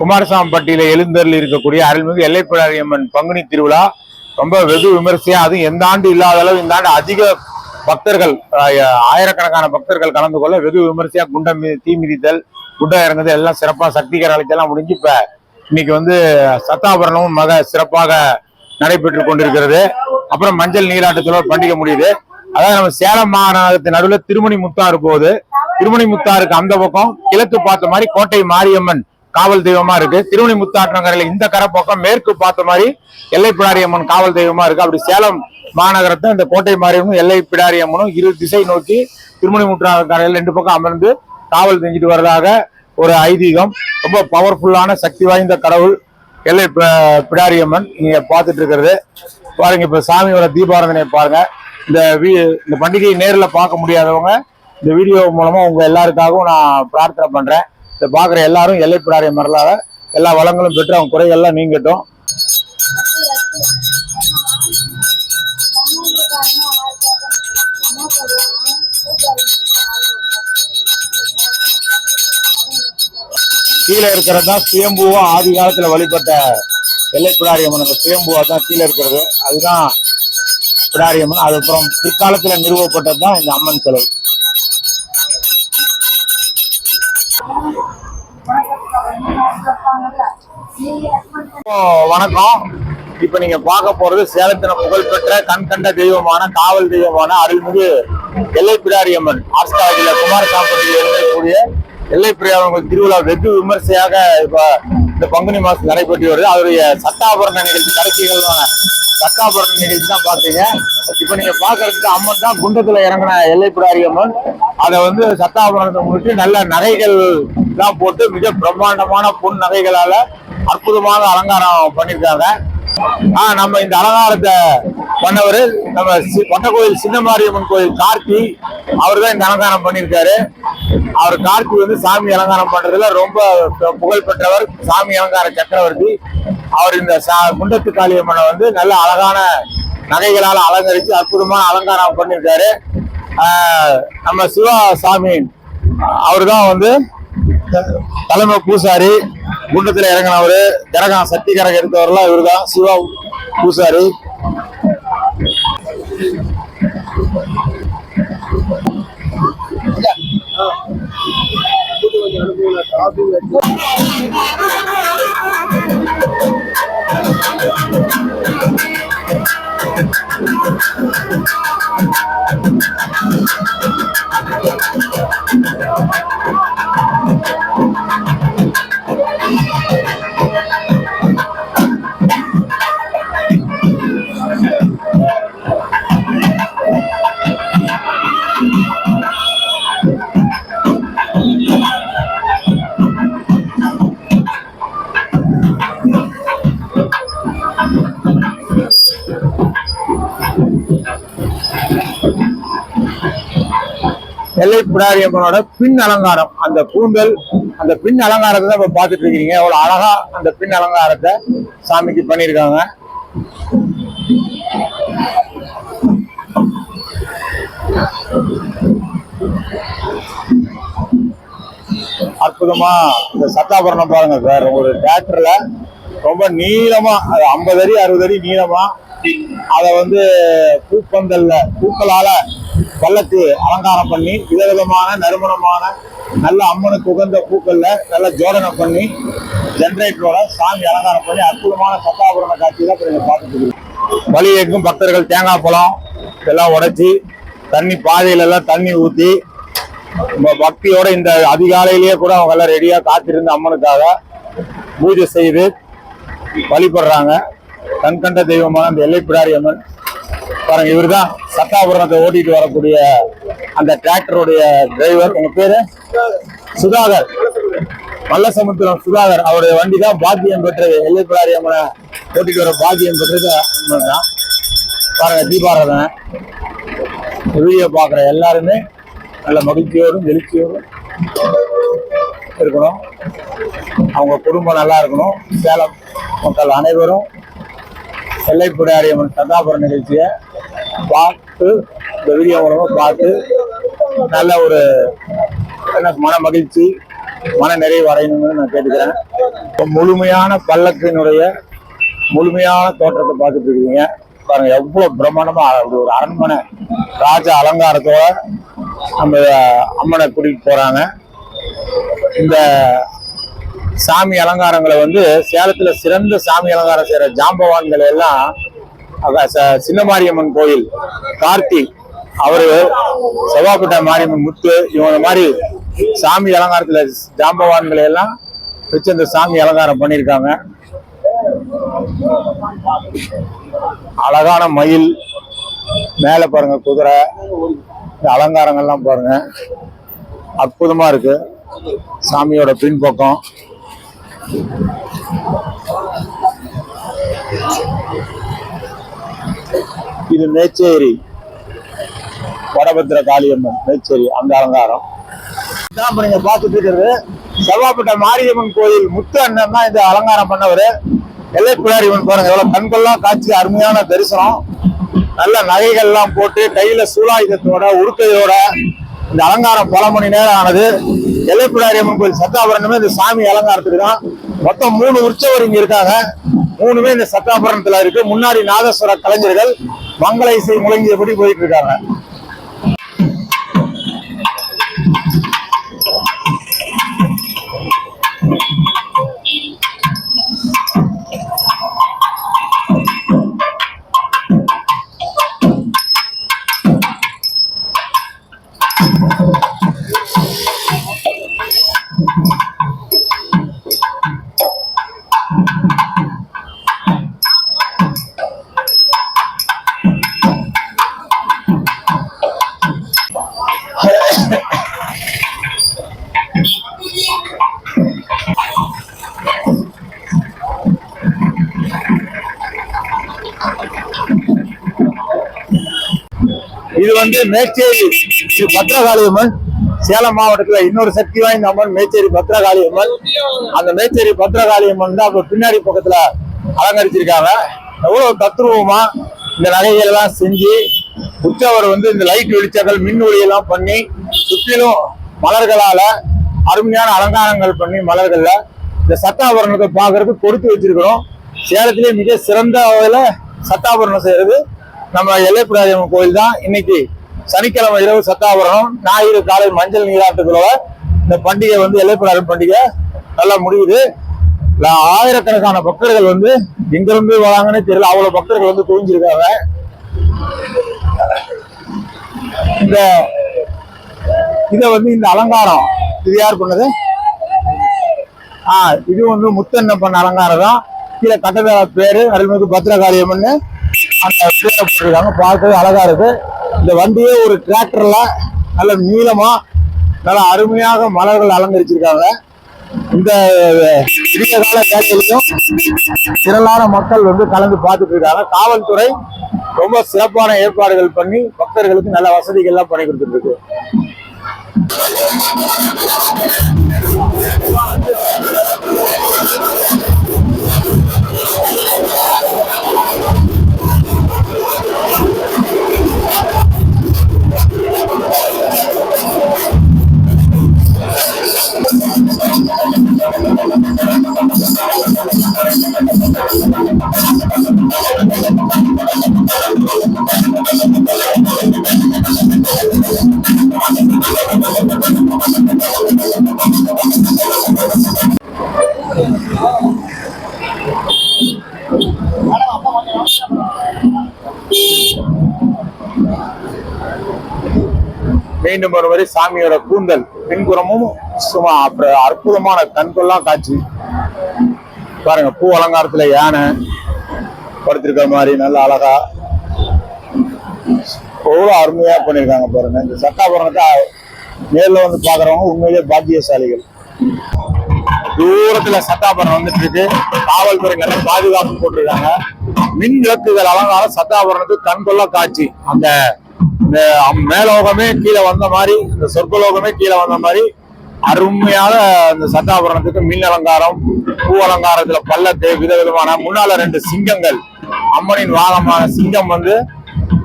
குமாரசாமிப்பட்டியில எழுந்தரில் இருக்கக்கூடிய அருள்மிகு எல்லைப்பிடாரியம்மன் பங்குனி திருவிழா ரொம்ப வெகு விமரிசையா அதுவும் எந்த ஆண்டு இல்லாத அளவு இந்த ஆண்டு அதிக பக்தர்கள் ஆயிரக்கணக்கான பக்தர்கள் கலந்து கொள்ள வெகு விமரிசையா குண்டம் தீ மிதித்தல் குண்டம் இறங்குதல் எல்லாம் சிறப்பா சக்தி கரகாலத்தெல்லாம் முடிஞ்சு இப்ப இன்னைக்கு வந்து சத்தாபரணமும் மக சிறப்பாக நடைபெற்று கொண்டிருக்கிறது. அப்புறம் மஞ்சள் நீராட்டத்தோட பண்டிகை முடியுது. அதாவது நம்ம சேலம் மாநகரத்தின் நடுவில் திருமணி முத்தாறு போகுது. திருமணி முத்தாருக்கு அந்த பக்கம் கிழக்கு பார்த்த மாதிரி கோட்டை மாரியம்மன் காவல் தெய்வமா இருக்கு. திருமணி முத்தாற்றங்கரையில இந்த கரை பக்கம் மேற்கு பார்த்த மாதிரி எல்லை பிடாரியம்மன் காவல் தெய்வமா இருக்கு. அப்படி சேலம் மாநகரத்தை இந்த கோட்டை மாரியம்மனும் எல்லை பிடாரியம்மனும் இரு திசை நோக்கி திருமணி முத்தாற்றங்கரையில் ரெண்டு பக்கம் அமர்ந்து காவல் செஞ்சுட்டு வர்றதாக ஒரு ஐதீகம். ரொம்ப பவர்ஃபுல்லான சக்தி வாய்ந்த கடவுள் எல்லை பிடாரி பிடாரியம்மன் நீங்க பார்த்துட்டு இருக்கிறது. பாருங்க இப்ப சாமியோட தீபாராதனையை பாருங்க. இந்த வீ இந்த பண்டிகையை நேரில் பார்க்க முடியாதவங்க இந்த வீடியோ மூலமா உங்க எல்லாருக்காகவும் நான் பிரார்த்தனை பண்றேன். இதை பார்க்குற எல்லாரும் எல்லை பிடாரியம் மரலாக எல்லா வளங்களும் பெற்று அவங்க குறைகள்லாம் நீங்கட்டும். கீழே இருக்கிறது தான் சுயம்புவா ஆதி காலத்துல வழிபட்ட எல்லை பிடாரியம்மன் அந்த சுயம்புவா தான் கீழே இருக்கிறது. அதுதான் பிடாரியம்மன் அதுக்கப்புறம் பிற்காலத்துல நிறுவப்பட்டது தான் இந்த அம்மன் சிலை. வணக்கம். இப்ப நீங்க பார்க்க போறது சேலத்தின புகழ்பெற்ற கண் கண்ட தெய்வமான காவல் தெய்வமான அருள்மிகு எல்லை பிடாரியம்மன் குமார குமாரசாம்பட்டியில் இருக்கக்கூடிய எல்லை பிரியாவங்கள் திருவிழா வெகு விமர்சையாக இப்ப இந்த பங்குனி மாசம் நடைபெற்று வருது. அவருடைய சட்டாபரண நிகழ்ச்சி கடைசிகளான சட்டாபரண நிகழ்ச்சி தான் பார்த்தீங்க. இப்போ நீங்க பாக்குறதுக்கு அம்மன் தான் குண்டத்துல இறங்கின எல்லை அம்மன். அதை வந்து சத்தாபுரத்தை முன்னிட்டு நல்ல நகைகள் எல்லாம் போட்டு மிக பிரம்மாண்டமான பொன் நகைகளால அற்புதமான அலங்காரம் பண்ணியிருக்காங்க. ஆஹ் நம்ம இந்த அலங்காரத்தை பண்ணவர் நம்ம சி- கோயில் சின்ன மாரியம்மன் கோயில் கார்த்தி அவர் தான் இந்த அலங்காரம் பண்ணியிருக்காரு. அவர் கார்த்தி வந்து சாமி அலங்காரம் பண்றதுல ரொம்ப புகழ் பெற்றவர் சாமி அலங்கார சக்கரவர்த்தி. அவர் இந்த சா- குண்டத்து காளியம்மனை வந்து நல்ல அழகான நகைகளால் அலங்கரித்து அற்புதமான அலங்காரம் பண்ணியிருக்காரு. நம்ம சிவா சாமி அவர் தான் வந்து தலைமை பூசாரி குண்டத்தில் இறங்கினவர் கரகம் சக்தி கரகம் இவர் தான் சிவா பூசாரி. நெல்லை பிடாரியம்மனோட பின் அலங்காரம். அந்த கூந்தல் அந்த பின் அலங்காரத்தை தான் இப்ப பார்த்துட்டு இருக்கீங்க. எவ்வளவு அழகா அந்த பின் அலங்காரத்தை சாமிக்கு பண்ணியிருக்காங்க. அற்புதமா இந்த சத்தாபரணம் பாருங்க சார். ஒரு தேட்டர்ல ரொம்ப நீளமா அது ஐம்பது அடி அறுபது அடி நீளமா அதை வந்து பூப்பந்தல்ல பூக்களால பல்லக்கு அலங்காரம் பண்ணி விதவிதமான நறுமணமான நல்ல அம்மனுக்கு உகந்த பூக்கள்ல நல்ல ஜோடனை பண்ணி ஜென்ரேட்டரோட சாமி அலங்காரம் பண்ணி அற்புதமான சத்தாபுரண காட்சி தான் நீங்க பார்த்துட்டு வழி எங்கும் பக்தர்கள் தேங்காய் பழம் எல்லாம் உடைச்சி தண்ணி பாதையில எல்லாம் தண்ணி ஊத்தி நம்ம பக்தியோட இந்த அதிகாலையிலேயே கூட அவங்க எல்லாம் ரெடியா காத்திருந்து அம்மனுக்காக பூஜை செய்து வழிபடுறாங்க. கண்கண்ட தெய்வமான அந்த எல்லைப்பிடாரி அம்மன் பாருங்க இவர் தான் சத்தாபுரணத்தை ஓட்டிட்டு வரக்கூடிய அந்த டிராக்டருடைய டிரைவர் உங்க பேரு? சுதாகர். மல்லசமுத்திரம் சுதாகர். அவருடைய வண்டி தான் பாக்கியம் பெற்றது. எல்லைப்பிடாரி அம்மனை ஓட்டிட்டு வர பாக்கியம் பெற்றது. தான் பாருங்க தீபாராதனை. வீடியோ பார்க்குற எல்லாருமே நல்ல மகிழ்ச்சியோடும் எழுச்சியோடும் இருக்கணும். அவங்க குடும்பம் நல்லா இருக்கணும். சேலம் மக்கள் அனைவரும் எல்லைப்பிடாரியம்மன் சந்தாபுரம் நிகழ்ச்சியை பார்த்து இந்த வீடியோ மூலமாக பார்த்து நல்ல ஒரு என்ன மன மகிழ்ச்சி மன நிறைவு அடையணும்னு நான் கேட்டுக்கிறேன். இப்போ முழுமையான பல்லக்கினுடைய முழுமையான தோற்றத்தை பார்த்துட்டு இருக்கீங்க. பாருங்க எவ்வளவு பிரம்மாண்டமா அப்படி ஒரு அரண்மனை ராஜ அலங்காரத்தோட நம்ம அம்மனை கூட்டிகிட்டு போறாங்க. இந்த சாமி அலங்காரங்களை வந்து சேலத்துல சிறந்த சாமி அலங்காரம் செய்யற ஜாம்பவான்கள் எல்லாம் சின்னமாரியம்மன் ச- சின்ன மாரியம்மன் கோயில் கார்த்தி அவரு செவ்வாப்பட்ட மாரியம்மன் முத்து இவங்க மாதிரி சாமி அலங்காரத்துல ஜாம்பவான்களை எல்லாம் வச்சு அந்த சாமி அலங்காரம் பண்ணியிருக்காங்க. அழகான மயில் மேல பாருங்க குதிரை இந்த அலங்காரங்கள்லாம் பாருங்க. அற்புதமா இருக்கு. சாமியோட பின்பக்கம். இது மேச்சேரி வடபத்திர காளியம்மன் மேச்சேரி அந்த அலங்காரம். இதான் நீங்க பார்த்துட்டு இருக்கிறது. செவ்வாப்பட்ட மாரியம்மன் கோயில் முத்து அண்ணன் தான் இந்த அலங்காரம் பண்ணவர். எல்லை பிள்ளாரியம்மன் பாருங்க எவ்வளவு கண்கள்லாம் காட்சி அருமையான தரிசனம். நல்ல நகைகள்லாம் போட்டு கையில சூலாயுதத்தோட உடுக்கையோட இந்த அலங்காரம் பல மணி நேரம் ஆனது. எல்லை பிள்ளாரியம்மன் கோயில் சத்தாபரணமே இந்த சாமி அலங்காரத்துக்கு தான். மொத்தம் மூணு உற்சவர் இங்க இருக்காங்க. மூணுமே இந்த சத்தாபுரணத்துல இருக்கு. முன்னாடி நாதஸ்வர கலைஞர்கள் மங்கள இசை முழங்கியபடி போயிட்டு இருக்காங்க. இது வந்து மேச்சேரி ஸ்ரீ பத்ரகாளியம்மன். சேலம் மாவட்டத்துல இன்னொரு சக்தி வாய்ந்த அம்மன் மேச்சேரி பத்ரகாளியம்மன். அந்த மேச்சேரி பத்ரகாளியம்மன் தான் அப்ப பின்னாடி பக்கத்துல அலங்கரிச்சிருக்காங்க. எவ்வளவு தத்ரூபமா இந்த நகைகள் எல்லாம் செஞ்சு உற்சவர் வந்து இந்த லைட் வெளிச்சங்கள் மின் ஒளி எல்லாம் பண்ணி சுற்றிலும் மலர்களால அருமையான அலங்காரங்கள் பண்ணி மலர்கள்ல இந்த சத்தாபரணத்தை பார்க்கறதுக்கு கொடுத்து வச்சிருக்கிறோம். சேலத்திலே மிக சிறந்த வகையில சத்தாபரணம் செய்யறது. நம்ம எல்லைப்புராஜம்மன் கோயில் தான் இன்னைக்கு சனிக்கிழமை இரவு சத்தாபுரம் ஞாயிறு காலை மஞ்சள் நீராட்டுகளோட இந்த பண்டிகை வந்து எல்லைப்புராஜம் பண்டிகை. நல்லா முடியுது. ஆயிரக்கணக்கான பக்தர்கள் வந்து எங்கிருந்து வராங்கன்னே தெரியல. அவ்வளவு பக்தர்கள் வந்து குவிஞ்சிருக்காங்க. இந்த இத வந்து இந்த அலங்காரம் இது யார் பண்ணது? ஆ இது வந்து முத்தன்ன பண்ண அலங்காரம் தான் கீழே கட்டட பேரு அருள்மிகு பத்திரகாளியம்மன் அந்த பேரை போட்டிருக்காங்க. பார்க்கவே அழகா இருக்கு. இந்த வண்டியே ஒரு டிராக்டர்ல நல்ல நீளமா நல்ல அருமையாக மலர்கள் அலங்கரிச்சிருக்காங்க. இந்த விடிய கால வேலையிலையும் திரளான மக்கள் வந்து கலந்து பார்த்துட்டு இருக்காங்க காவல்துறை ரொம்ப சிறப்பான ஏற்பாடுகள் பண்ணி பக்தர்களுக்கு நல்ல வசதிகள் எல்லாம் பண்ணி கொடுத்துட்டு இருக்கு மீண்டும் ஒருவரை சாமியோட கூந்தல் பின்புறமும் சும்மா அப்புறம் அற்புதமான கண்கொள்ளா காட்சி. பாருங்க பூ அலங்காரத்துல யானை படுத்திருக்க மாதிரி நல்ல அழகா எவ்வளவு அருமையா பண்ணிருக்காங்க பாருங்க. இந்த சட்டாபுரத்தை நேர்ல வந்து பாக்குறவங்க உண்மையிலே பாக்கியசாலிகள். தூரத்துல சட்டாபுரம் வந்துட்டு இருக்கு. காவல்துறை பாதுகாப்பு போட்டிருக்காங்க. மின் விளக்குகள் அலங்காரம் சத்தாபுரணத்துக்கு கண்கொள்ளா காட்சி. அந்த இந்த அம்- மேலோகமே கீழே வந்த மாதிரி இந்த சொர்க்கலோகமே கீழே வந்த மாதிரி அருமையான அந்த சத்தாபுரணத்துக்கு மின் அலங்காரம் பூ அலங்காரத்துல பல்லக்கு விதவிதமான முன்னால ரெண்டு சிங்கங்கள். அம்மனின் வாகனமான சிங்கம் வந்து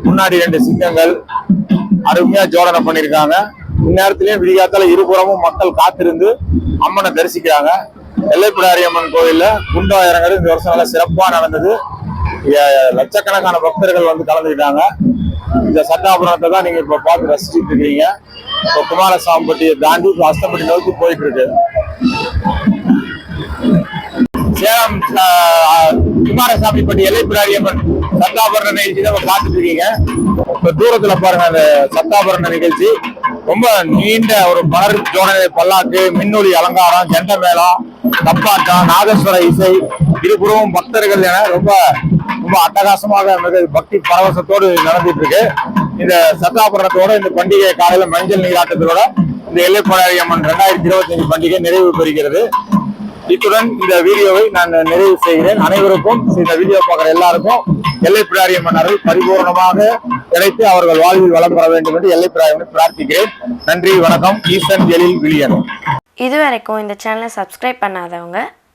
முன்னாடி ரெண்டு சிங்கங்கள். அருமையா ஜோடனை பண்ணிருக்காங்க. இந்நேரத்திலயும் விடிகாத்தால இருபுறமும் மக்கள் காத்திருந்து அம்மனை தரிசிக்கிறாங்க. எல்லைப்பிடாரி அம்மன் கோயில்ல குண்டா இறங்குறது இந்த வருஷம் நல்லா சிறப்பா நடந்தது. லட்சக்கணக்கான பக்தர்கள் வந்து கலந்துக்கிட்டாங்க. இந்த சட்டாபுரத்தை தான் நீங்க இப்ப பார்த்து ரசிச்சுட்டு இருக்கீங்க. இப்போ குமாரசாமிப்பட்டியை தாண்டி இப்ப அஸ்தம்பட்டி நோக்கி போயிட்டு இருக்கு சேலம் குமாரசாமி பட்டி எல்லைப்பிடாரி சத்தாபரண நிகழ்ச்சி தான் பார்த்துட்டு இருக்கீங்க. இப்ப தூரத்துல பாருங்க அந்த சத்தாபரண நிகழ்ச்சி. ரொம்ப நீண்ட ஒரு மலர் ஜோடனை பல்லாக்கு மின்னொலி அலங்காரம் ஜெண்ட மேளம் தப்பாட்டம் நாதஸ்வர இசை இருபுறமும் பக்தர்கள் என ரொம்ப ரொம்ப அட்டகாசமாக மிக பக்தி பரவசத்தோடு நடந்துட்டு இருக்கு இந்த சத்தாபரணத்தோட இந்த பண்டிகை காலையில மஞ்சள் நீராட்டத்தோட இந்த எல்லைப்படாரி அம்மன் ரெண்டாயிரத்தி இருபத்தி அஞ்சு பண்டிகை நிறைவு பெறுகிறது. இத்துடன் இந்த வீடியோவை நான் நிறைவு செய்கிறேன். அனைவருக்கும் இந்த வீடியோ பார்க்குற எல்லாருக்கும் எல்லை பிடாரியம்மன் அருள் பரிபூர்ணமாக கிடைத்து அவர்கள் வாழ்வில் வளம் பெற வேண்டும் என்று எல்லை பிடாரியம்மனை பிரார்த்திக்கிறேன். நன்றி வணக்கம். ஈசன் எழில் விழியன். இது வரைக்கும் இந்த சேனலை சப்ஸ்கிரைப் பண்ணாதவங்க